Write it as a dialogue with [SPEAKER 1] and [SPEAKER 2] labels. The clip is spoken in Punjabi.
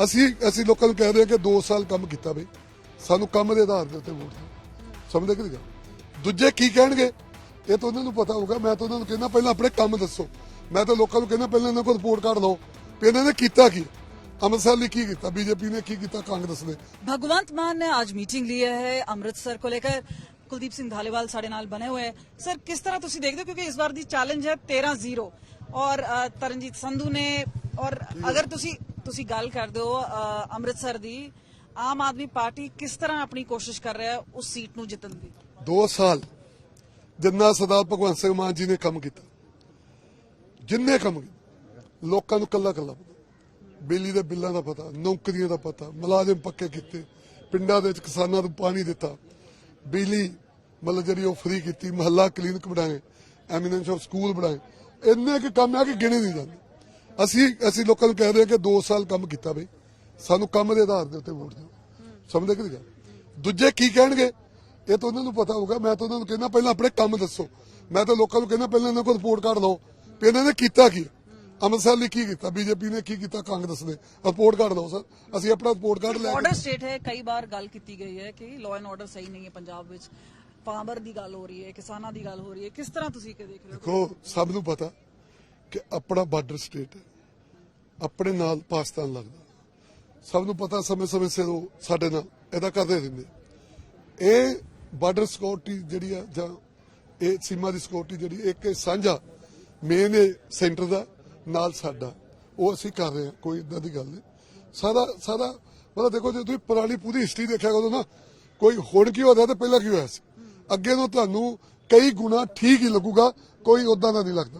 [SPEAKER 1] ਅਸੀਂ ਅਸੀਂ ਲੋਕਾਂ ਨੂੰ ਕਹਿ ਰਹੇ ਹਾਂ ਕਿ 2 ਸਾਲ ਕੰਮ ਕੀਤਾ ਬਈ ਸਾਨੂੰ ਕੰਮ ਦੇ ਆਧਾਰ ਦੇ ਉੱਤੇ ਵੋਟ ਦਿਓ ਸਮਝਦੇ ਕਿ ਨਹੀਂ ਗੱਲ ਦੂਜੇ ਕੀ ਕਹਿਣਗੇ ਇਹ ਤਾਂ ਉਹਨਾਂ ਨੂੰ ਪਤਾ ਹੋਊਗਾ ਮੈਂ ਤਾਂ ਉਹਨਾਂ ਨੂੰ ਕਹਿੰਦਾ ਪਹਿਲਾਂ ਆਪਣੇ ਕੰਮ ਦੱਸੋ ਮੈਂ ਤਾਂ ਲੋਕਾਂ ਨੂੰ ਕਹਿੰਦਾ ਪਹਿਲਾਂ ਇਹਨਾਂ ਕੋਲ ਰਿਪੋਰਟ ਕਾਰਡ ਲਓ ਵੀ ਇਹਨਾਂ ਨੇ ਕੀਤਾ ਕੀ ਅੰਮ੍ਰਿਤਸਰ ਲਈ ਕੀ ਕੀਤਾ ਬੀਜੇਪੀ ਨੇ ਕੀ ਕੀਤਾ ਕਾਂਗਰਸ ਨੇ
[SPEAKER 2] भगवंत मान ने आज मीटिंग ली है अमृतसर को लेकर ਕੁਲਦੀਪ ਸਿੰਘ ਧਾਲੀਵਾਲ ਸਾਡੇ ਨਾਲ ਬਣੇ ਹੋਏ ਹੈ ਸਰ ਕਿਸ ਤਰ੍ਹਾਂ ਤੁਸੀਂ ਦੇਖਦੇ ਹੋ ਕਿਉਂਕਿ ਇਸ ਵਾਰ ਦੀ ਚੈਲੰਜ ਹੈ 13-0 ਔਰ ਅ, ਤਰਨਜੀਤ ਸੰਧੂ ਨੇ ਔਰ ਅਗਰ ਤੁਸੀਂ ਤੁਸੀਂ ਗੱਲ ਕਰਦੇ ਹੋ ਅੰਮ੍ਰਿਤਸਰ ਦੀ, ਆਮ ਆਦਮੀ ਪਾਰਟੀ ਕਿਸ ਤਰ੍ਹਾਂ ਆਪਣੀ ਕੋਸ਼ਿਸ਼ ਕਰ ਰਿਹਾ ਹੈ ਉਸ ਸੀਟ ਨੂੰ ਜਿੱਤਣ ਦੀ?
[SPEAKER 1] 2 ਸਾਲ ਜਿੰਨਾ ਸਰਦਾਰ ਭਗਵੰਤ ਸਿੰਘ ਮਾਨ ਜੀ ਨੇ ਕੰਮ ਕੀਤਾ, ਜਿੰਨੇ ਕੰਮ ਕੀਤੇ, ਲੋਕਾਂ ਨੂੰ ਕੱਲਾ ਕੱਲਾ ਬਿਜਲੀ ਦੇ ਬਿੱਲਾਂ ਦਾ ਪਤਾ, ਨੌਕਰੀਆਂ ਦਾ ਪਤਾ, ਮੁਲਾਜ਼ਮ ਪੱਕੇ ਕੀਤੇ, ਪਿੰਡਾਂ ਦੇ ਵਿੱਚ ਕਿਸਾਨਾਂ ਨੂੰ ਪਾਣੀ ਦਿੱਤਾ, ਬਿਜਲੀ ਮਤਲਬ ਜਿਹੜੀ ਉਹ ਫ੍ਰੀ ਕੀਤੀ, ਮਹੱਲਾ ਕਲੀਨਿਕ ਬਣਾਏ ਐਮੀਨੈਂਸ ਆਫ ਸਕੂਲ ਬਣਾਏ, ਇੰਨੇ ਕਿ ਕੰਮ ਆ ਕਿ ਗਿਣੇ ਨਹੀਂ ਜਾਂਦੇ। ਅਸੀਂ ਅਸੀਂ ਲੋਕਾਂ ਨੂੰ ਕਹਿ ਰਹੇ ਕਿ 2 ਸਾਲ ਕੰਮ ਕੀਤਾ ਬਈ। ਸਾਨੂੰ ਕੰਮ ਦੇ ਆਧਾਰ ਦੇ ਉੱਤੇ ਵੋਟ ਦਿਓ। ਸਮਝਦੇ ਕਿ ਨਹੀਂ ਦੂਜੇ ਕੀ ਕਹਿਣਗੇ? ਇਹ ਤਾਂ ਉਹਨਾਂ ਨੂੰ ਪਤਾ ਹੋਊਗਾ। ਮੈਂ ਤਾਂ ਉਹਨਾਂ ਨੂੰ ਕਹਿੰਦਾ ਪਹਿਲਾਂ ਆਪਣੇ ਕੰਮ ਦੱਸੋ। ਮੈਂ ਤਾਂ ਲੋਕਾਂ ਨੂੰ ਕਹਿੰਦਾ ਪਹਿਲਾਂ ਇਹਨਾਂ ਕੋਲ ਰਿਪੋਰਟ ਕਾਰਡ ਲਓ। ਵੀ ਇਹਨਾਂ ਨੇ ਕੀਤਾ ਕੀ? ਅੰਮ੍ਰਿਤਸਰ ਲਈ ਕੀ ਕੀਤਾ? ਬੀਜੇਪੀ ਨੇ ਕੀ ਕੀਤਾ? ਕਾਂਗਰਸ ਨੇ ਰਿਪੋਰਟ ਕਾਰਡ ਲਓ ਸਰ। ਅਸੀਂ ਆਪਣਾ ਰਿਪੋਰਟ ਕਾਰਡ ਲੈ
[SPEAKER 2] ਆਰਡਰ ਸਟੇਟ ਹੈ ਕਈ ਵਾਰ ਗੱਲ ਕੀਤੀ ਗਈ ਹੈ ਕਿ ਲਾਅ ਐਂਡ ਆਰਡਰ ਸਹੀ ਨਹੀਂ ਹੈ ਪੰਜਾਬ ਵਿੱਚ। ਪਾਵਰ ਦੀ ਗੱਲ ਹੋ ਰਹੀ ਹੈ ਕਿਸਾਨਾਂ ਦੀ ਗੱਲ ਹੋ ਰਹੀ ਹੈ। ਕਿਸ ਤਰ੍ਹਾਂ ਤੁਸੀਂ ਕਿ ਦੇਖ ਰਹੇ ਹੋ?
[SPEAKER 1] ਦੇਖੋ ਸਭ ਨੂੰ ਪਤਾ। ਕਿ ਆਪਣਾ ਬਾਰਡਰ ਸਟੇਟ ਹੈ। ਆਪਣੇ ਨਾਲ ਪਾਕਿਸਤਾਨ ਲੱਗਦਾ। ਸਭ ਨੂੰ ਪਤਾ ਸਮੇਂ ਸਮੇਂ ਸਿਰ ਉਹ ਸਾਡੇ ਨਾਲ ਇਹਦਾ ਕਰਦੇ ਰਹਿੰਦੇ ਇਹ ਬਾਰਡਰ ਸਿਕਿਉਰਿਟੀ ਜਿਹੜੀ ਆ ਜਾਂ ਇਹ ਸੀਮਾ ਦੀ ਸਿਕਿਉਰਿਟੀ ਜਿਹੜੀ ਇੱਕ ਸਾਂਝਾ ਮੇਨ ਸੈਂਟਰ ਦਾ, ਨਾਲ ਸਾਡਾ। ਉਹ ਅਸੀਂ ਕਰ ਰਹੇ ਹਾਂ, ਕੋਈ ਇਦਾਂ ਦੀ ਗੱਲ ਨਹੀਂ। ਸਾਰਾ ਸਾਰਾ, ਮਤਲਬ ਦੇਖੋ ਜੇ ਤੁਸੀਂ ਪੁਰਾਣੀ ਪੂਰੀ ਹਿਸਟਰੀ ਦੇਖਿਆ ਕਰੋ ਨਾ, ਕੋਈ ਹੁਣ ਕੀ ਹੋ ਰਿਹਾ ਤੇ ਪਹਿਲਾਂ ਕੀ ਹੋਇਆ ਸੀ? ਅੱਗੇ ਤੋਂ ਤੁਹਾਨੂੰ ਕਈ ਗੁਣਾ ਠੀਕ ਹੀ ਲੱਗੂਗਾ, ਕੋਈ ਉਦਾਂ ਦਾ ਨਹੀਂ ਲੱਗਦਾ।